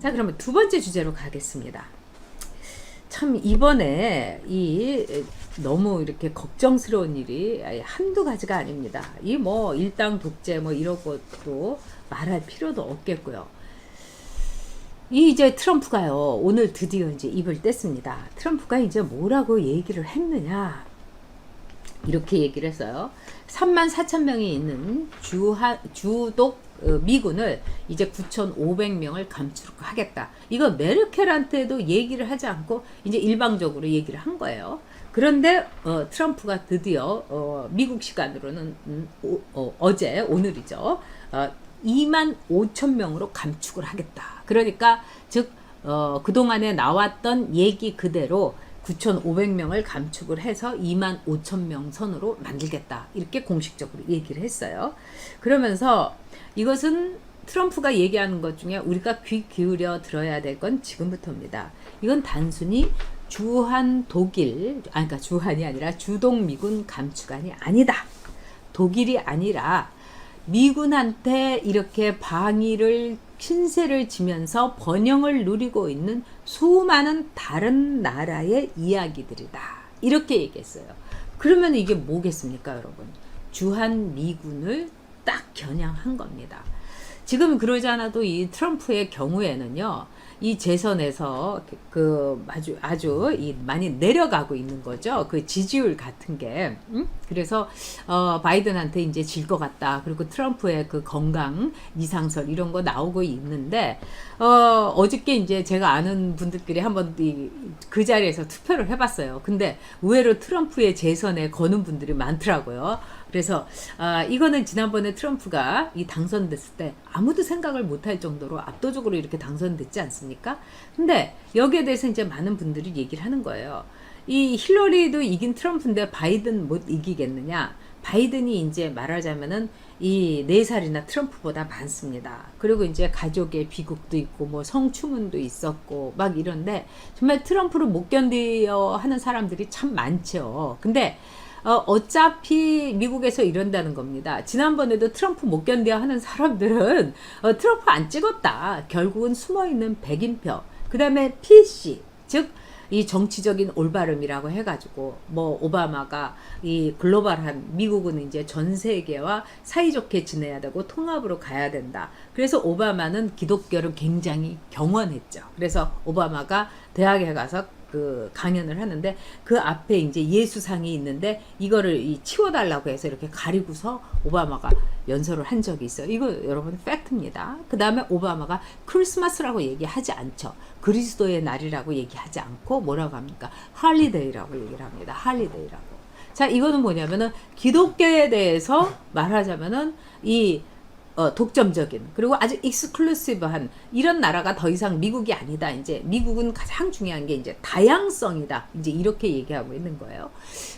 자, 그러면 두 번째 주제로 가겠습니다. 참 이번에 이 너무 이렇게 걱정스러운 일이 한두 가지가 아닙니다. 이 뭐 일당 독재 뭐 이런 것도 말할 필요도 없겠고요. 이 이제 트럼프가요 오늘 드디어 이제 입을 뗐습니다. 트럼프가 이제 뭐라고 얘기를 했느냐 이렇게 얘기를 했어요. 3만 4천 명이 있는 주하, 주독 어, 미군을 이제 9,500명을 감축하겠다. 이거 메르켈한테도 얘기를 하지 않고 이제 일방적으로 얘기를 한 거예요. 그런데 어, 트럼프가 드디어 어, 미국 시간으로는 음, 오, 어, 제 오늘이죠. 어, 2만 5천 명으로 감축을 하겠다. 그러니까 즉 어, 그동안에 나왔던 얘기 그대로 9,500명을 감축을 해서 2만 5천 명 선으로 만들겠다. 이렇게 공식적으로 얘기를 했어요. 그러면서 이것은 트럼프가 얘기하는 것 중에 우리가 귀 기울여 들어야 될 건 지금부터입니다. 이건 단순히 주한 독일, 아, 그러니까 주한이 아니라 주동 미군 감축안이 아니다. 독일이 아니라 미군한테 이렇게 방위를 신세를 지면서 번영을 누리고 있는 수많은 다른 나라의 이야기들이다. 이렇게 얘기했어요. 그러면 이게 뭐겠습니까, 여러분? 주한 미군을 딱 겨냥한 겁니다. 지금 그러지 않아도 이 트럼프의 경우에는요, 이 재선에서 그 아주 아주 이 많이 내려가고 있는 거죠. 그 지지율 같은 게. 음? 그래서 어 바이든한테 이제 질 것 같다. 그리고 트럼프의 그 건강 이상설 이런 거 나오고 있는데 어 어저께 이제 제가 아는 분들끼리 한번 그 자리에서 투표를 해봤어요. 근데 의외로 트럼프의 재선에 거는 분들이 많더라고요. 그래서 아, 이거는 지난번에 트럼프가 이 당선됐을 때 아무도 생각을 못할 정도로 압도적으로 이렇게 당선됐지 않습니까? 근데 여기에 대해서 이제 많은 분들이 얘기를 하는 거예요. 이 힐러리도 이긴 트럼프인데 바이든 못 이기겠느냐? 바이든이 이제 말하자면은 이 네 살이나 트럼프보다 많습니다. 그리고 이제 가족의 비극도 있고 뭐 성추문도 있었고 막 이런데 정말 트럼프를 못 견디어 하는 사람들이 참 많죠. 근데 어, 어차피 미국에서 이런다는 겁니다. 지난번에도 트럼프 못 견뎌 하는 사람들은 어, 트럼프 안 찍었다. 결국은 숨어 있는 백인표. 그 다음에 PC, 즉, 이 정치적인 올바름이라고 해가지고 뭐 오바마가 이 글로벌한 미국은 이제 전 세계와 사이좋게 지내야 되고 통합으로 가야 된다. 그래서 오바마는 기독교를 굉장히 경원했죠. 그래서 오바마가 대학에 가서 그 강연을 하는데 그 앞에 이제 예수상이 있는데 이거를 이 치워달라고 해서 이렇게 가리고서 오바마가 연설을 한 적이 있어요. 이거 여러분 팩트입니다. 그 다음에 오바마가 크리스마스라고 얘기하지 않죠. 그리스도의 날이라고 얘기하지 않고 뭐라고 합니까? 할리데이라고 얘기를 합니다. 할리데이라고. 자, 이거는 뭐냐면은 기독교에 대해서 말하자면은 이 어, 독점적인 그리고 아주 익스클루시브한 이런 나라가 더 이상 미국이 아니다. 이제 미국은 가장 중요한 게 이제 다양성이다. 이제 이렇게 얘기하고 있는 거예요.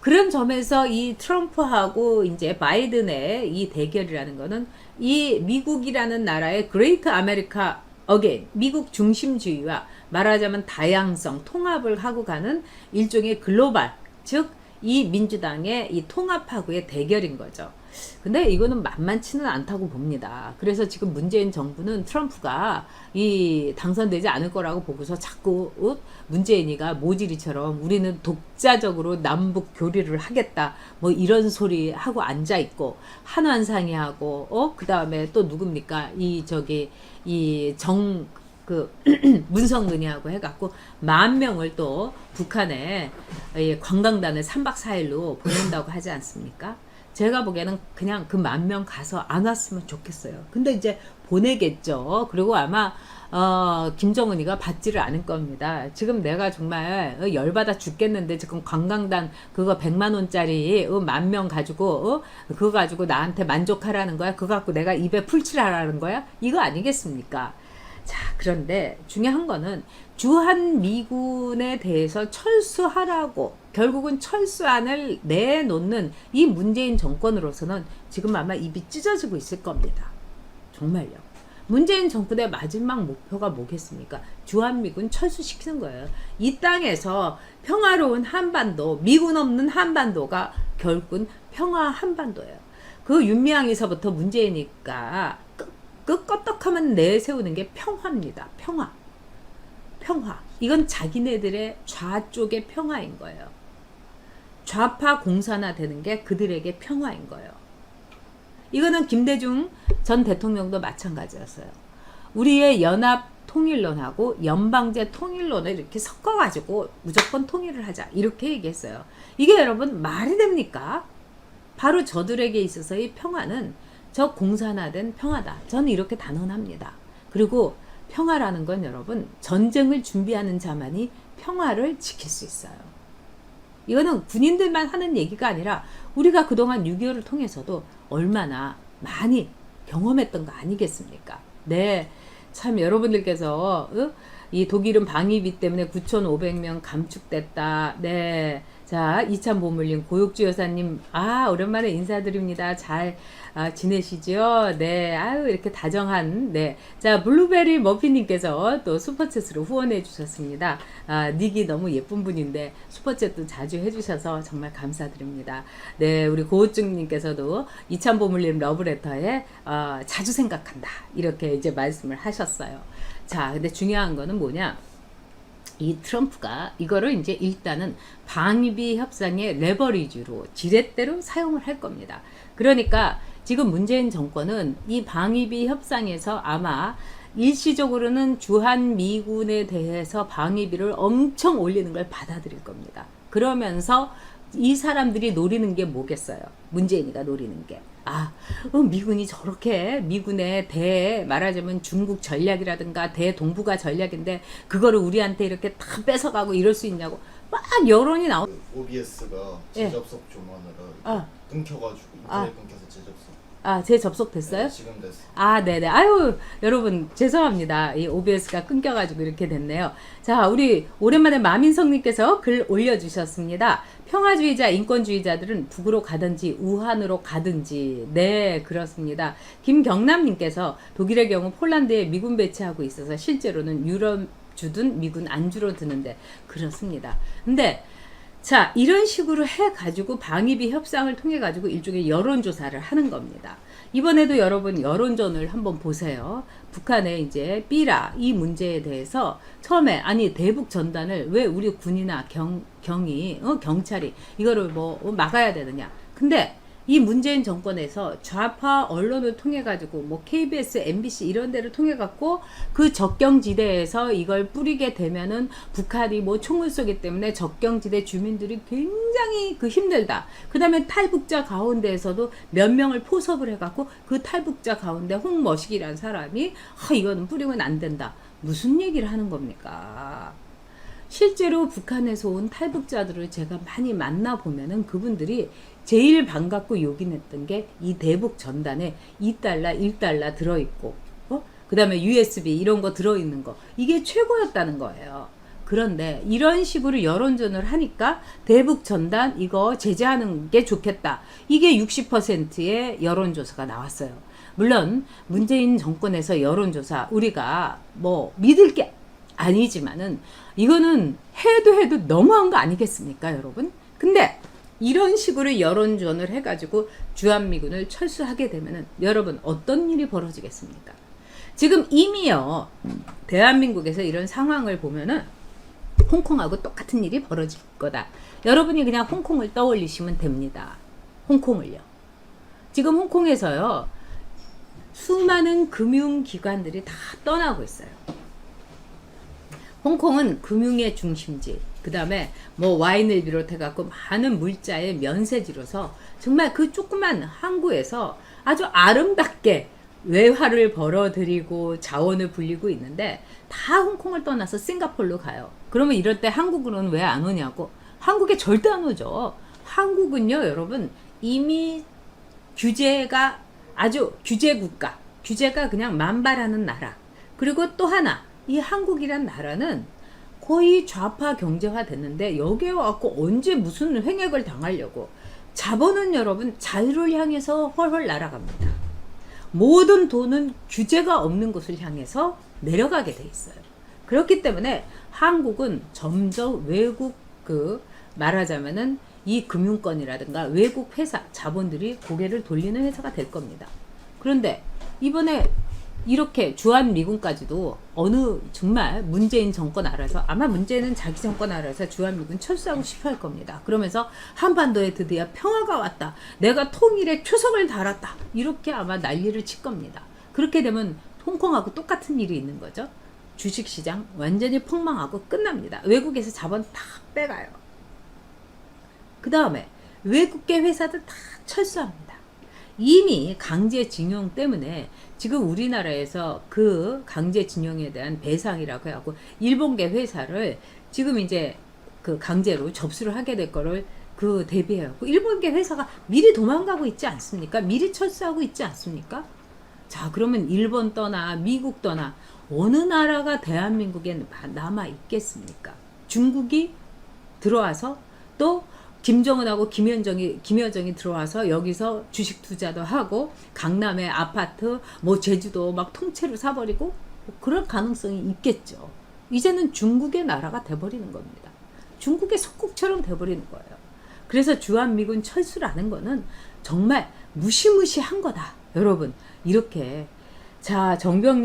그런 점에서 이 트럼프하고 이제 바이든의 이 대결이라는 거는 이 미국이라는 나라의 그레이트 아메리카 어게인 미국 중심주의와 말하자면 다양성 통합을 하고 가는 일종의 글로벌 즉 이 민주당의 이 통합하고의 대결인 거죠. 근데 이거는 만만치는 않다고 봅니다. 그래서 지금 문재인 정부는 트럼프가 이 당선되지 않을 거라고 보고서 자꾸 어? 문재인이가 모지리처럼 우리는 독자적으로 남북 교류를 하겠다 뭐 이런 소리 하고 앉아 있고 한완상이 하고 어 그다음에 또 누굽니까 이 저기 이정 그 문성근이하고 해갖고 만 명을 또 북한에 관광단을 3박 4일로 보낸다고 하지 않습니까? 제가 보기에는 그냥 그 만 명 가서 안 왔으면 좋겠어요. 근데 이제 보내겠죠. 그리고 아마 어, 김정은이가 받지를 않을 겁니다. 지금 내가 정말 어, 열받아 죽겠는데 지금 관광단 그거 100만 원짜리 어, 만명 가지고 어? 그거 가지고 나한테 만족하라는 거야? 그거 갖고 내가 입에 풀칠하라는 거야? 이거 아니겠습니까? 자, 그런데 중요한 거는 주한 미군에 대해서 철수하라고 결국은 철수안을 내놓는 이 문재인 정권으로서는 지금 아마 입이 찢어지고 있을 겁니다. 정말요. 문재인 정권의 마지막 목표가 뭐겠습니까? 주한미군 철수시키는 거예요. 이 땅에서 평화로운 한반도, 미군 없는 한반도가 결국은 평화 한반도예요. 그 윤미향에서부터 문재인이니까 끝, 끝 껐떡하면 내세우는 게 평화입니다. 평화. 평화. 이건 자기네들의 좌쪽의 평화인 거예요. 좌파 공산화 되는 게 그들에게 평화인 거예요. 이거는 김대중 전 대통령도 마찬가지였어요. 우리의 연합 통일론하고 연방제 통일론을 이렇게 섞어가지고 무조건 통일을 하자. 이렇게 얘기했어요. 이게 여러분 말이 됩니까? 바로 저들에게 있어서의 평화는 저 공산화된 평화다. 저는 이렇게 단언합니다. 그리고 평화라는 건 여러분 전쟁을 준비하는 자만이 평화를 지킬 수 있어요. 이거는 군인들만 하는 얘기가 아니라 우리가 그동안 6.25를 통해서도 얼마나 많이 경험했던 거 아니겠습니까? 네. 참 여러분들께서 어? 이 독일은 방위비 때문에 9,500명 감축됐다. 네. 자, 이참 보물님, 고육주 여사님, 아, 오랜만에 인사드립니다. 잘 아, 지내시죠? 네, 아유, 이렇게 다정한, 네. 자, 블루베리 머피님께서 또 슈퍼챗으로 후원해 주셨습니다. 아, 닉이 너무 예쁜 분인데, 슈퍼챗도 자주 해 주셔서 정말 감사드립니다. 네, 우리 고우증님께서도 이참 보물님 러브레터에 어, 자주 생각한다. 이렇게 이제 말씀을 하셨어요. 자, 근데 중요한 거는 뭐냐? 이 트럼프가 이거를 이제 일단은 방위비 협상의 레버리지로 지렛대로 사용을 할 겁니다. 그러니까 지금 문재인 정권은 이 방위비 협상에서 아마 일시적으로는 주한 미군에 대해서 방위비를 엄청 올리는 걸 받아들일 겁니다. 그러면서 이 사람들이 노리는 게 뭐겠어요? 문재인이가 노리는 게. 아, 어, 미군이 저렇게 미군의 대 말하자면 중국 전략이라든가 대동북아 전략인데 그거를 우리한테 이렇게 다 뺏어가고 이럴 수 있냐고 막 여론이 나오. OBS가 예. 재접속 좀 하느라 아. 끊겨가지고 인터넷 아. 끊겨서 재접속. 아, 제 접속 됐어요? 네, 지금 됐어. 아, 네네. 아유, 여러분, 죄송합니다. 이 OBS가 끊겨가지고 이렇게 됐네요. 자, 우리 오랜만에 마민성님께서 글 올려주셨습니다. 평화주의자, 인권주의자들은 북으로 가든지 우한으로 가든지. 네, 그렇습니다. 김경남님께서 독일의 경우 폴란드에 미군 배치하고 있어서 실제로는 유럽 주든 미군 안 줄어드는데 그렇습니다. 근데 자, 이런 식으로 해가지고 방위비 협상을 통해 가지고 일종의 여론조사를 하는 겁니다. 이번에도 여러분 여론전을 한번 보세요. 북한의 이제 삐라 이 문제에 대해서 처음에 아니 대북 전단을 왜 우리 군이나 경, 경이 어, 경찰이 이거를 뭐 어, 막아야 되느냐. 근데 이 문재인 정권에서 좌파 언론을 통해 가지고 뭐 KBS, MBC 이런 데를 통해 갖고 그 적경지대에서 이걸 뿌리게 되면은 북한이 뭐 총을 쏘기 때문에 적경지대 주민들이 굉장히 그 힘들다. 그다음에 탈북자 가운데에서도 몇 명을 포섭을 해 갖고 그 탈북자 가운데 홍머식이라는 사람이 아 이거는 뿌리면 안 된다. 무슨 얘기를 하는 겁니까? 실제로 북한에서 온 탈북자들을 제가 많이 만나 보면은 그분들이 제일 반갑고 요긴했던 게 이 대북 전단에 2달러, 1달러 들어있고, 어? 그 다음에 USB 이런 거 들어있는 거. 이게 최고였다는 거예요. 그런데 이런 식으로 여론전을 하니까 대북 전단 이거 제재하는 게 좋겠다. 이게 60%의 여론조사가 나왔어요. 물론 문재인 정권에서 여론조사 우리가 뭐 믿을 게 아니지만은 이거는 해도 해도 너무한 거 아니겠습니까, 여러분? 근데 이런 식으로 여론전을 해가지고 주한미군을 철수하게 되면은 여러분 어떤 일이 벌어지겠습니까? 지금 이미요 대한민국에서 이런 상황을 보면은 홍콩하고 똑같은 일이 벌어질 거다. 여러분이 그냥 홍콩을 떠올리시면 됩니다. 홍콩을요. 지금 홍콩에서요 수많은 금융기관들이 다 떠나고 있어요. 홍콩은 금융의 중심지, 그 다음에 뭐 와인을 비롯해 갖고 많은 물자의 면세지로서 정말 그 조그만 항구에서 아주 아름답게 외화를 벌어들이고 자원을 불리고 있는데 다 홍콩을 떠나서 싱가폴로 가요. 그러면 이럴 때 한국으로는 왜 안 오냐고? 한국에 절대 안 오죠. 한국은요, 여러분 이미 규제가 아주 규제 국가, 규제가 그냥 만발하는 나라. 그리고 또 하나, 이 한국이란 나라는 거의 좌파 경제화 됐는데 여기에 와갖고 언제 무슨 횡액을 당하려고 자본은 여러분 자유를 향해서 훨훨 날아갑니다. 모든 돈은 규제가 없는 곳을 향해서 내려가게 돼 있어요. 그렇기 때문에 한국은 점점 외국 그 말하자면은 이 금융권이라든가 외국 회사 자본들이 고개를 돌리는 회사가 될 겁니다. 그런데 이번에 이렇게 주한 미군까지도 어느 정말 문재인 정권 알아서 아마 문재인은 자기 정권 알아서 주한 미군 철수하고 싶어 할 겁니다. 그러면서 한반도에 드디어 평화가 왔다. 내가 통일의 초석을 달았다. 이렇게 아마 난리를 칠 겁니다. 그렇게 되면 홍콩하고 똑같은 일이 있는 거죠. 주식시장 완전히 폭망하고 끝납니다. 외국에서 자본 다 빼가요. 그 다음에 외국계 회사들 다 철수합니다. 이미 강제징용 때문에 지금 우리나라에서 그 강제징용에 대한 배상이라고 하고 일본계 회사를 지금 이제 그 강제로 접수를 하게 될 거를 그 대비해갖고 일본계 회사가 미리 도망가고 있지 않습니까? 미리 철수하고 있지 않습니까? 자 그러면 일본 떠나 미국 떠나 어느 나라가 대한민국에 남아 있겠습니까? 중국이 들어와서 또 김정은하고 김현정이 김여정이 들어와서 여기서 주식 투자도 하고 강남의 아파트 뭐 제주도 막 통째로 사버리고 뭐 그럴 가능성이 있겠죠. 이제는 중국의 나라가 돼버리는 겁니다. 중국의 속국처럼 돼버리는 거예요. 그래서 주한미군 철수라는 거는 정말 무시무시한 거다. 여러분 이렇게 자 정병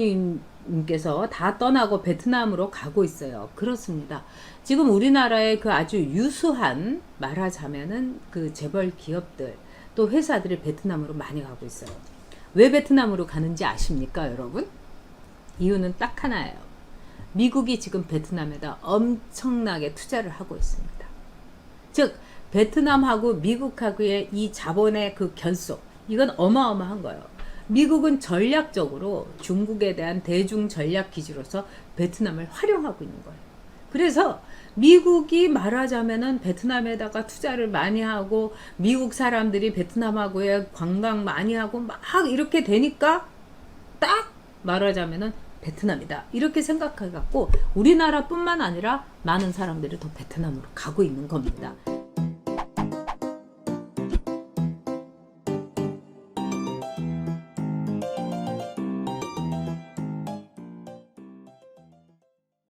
님께서 다 떠나고 베트남으로 가고 있어요. 그렇습니다. 지금 우리나라의 그 아주 유수한 말하자면은 그 재벌 기업들 또 회사들이 베트남으로 많이 가고 있어요. 왜 베트남으로 가는지 아십니까, 여러분? 이유는 딱 하나예요. 미국이 지금 베트남에다 엄청나게 투자를 하고 있습니다. 즉 베트남하고 미국하고의 이 자본의 그 결속 이건 어마어마한 거예요. 미국은 전략적으로 중국에 대한 대중 전략 기지로서 베트남을 활용하고 있는 거예요. 그래서 미국이 말하자면은 베트남에다가 투자를 많이 하고 미국 사람들이 베트남하고의 관광 많이 하고 막 이렇게 되니까 딱 말하자면은 베트남이다 이렇게 생각해 갖고 우리나라뿐만 아니라 많은 사람들이 더 베트남으로 가고 있는 겁니다.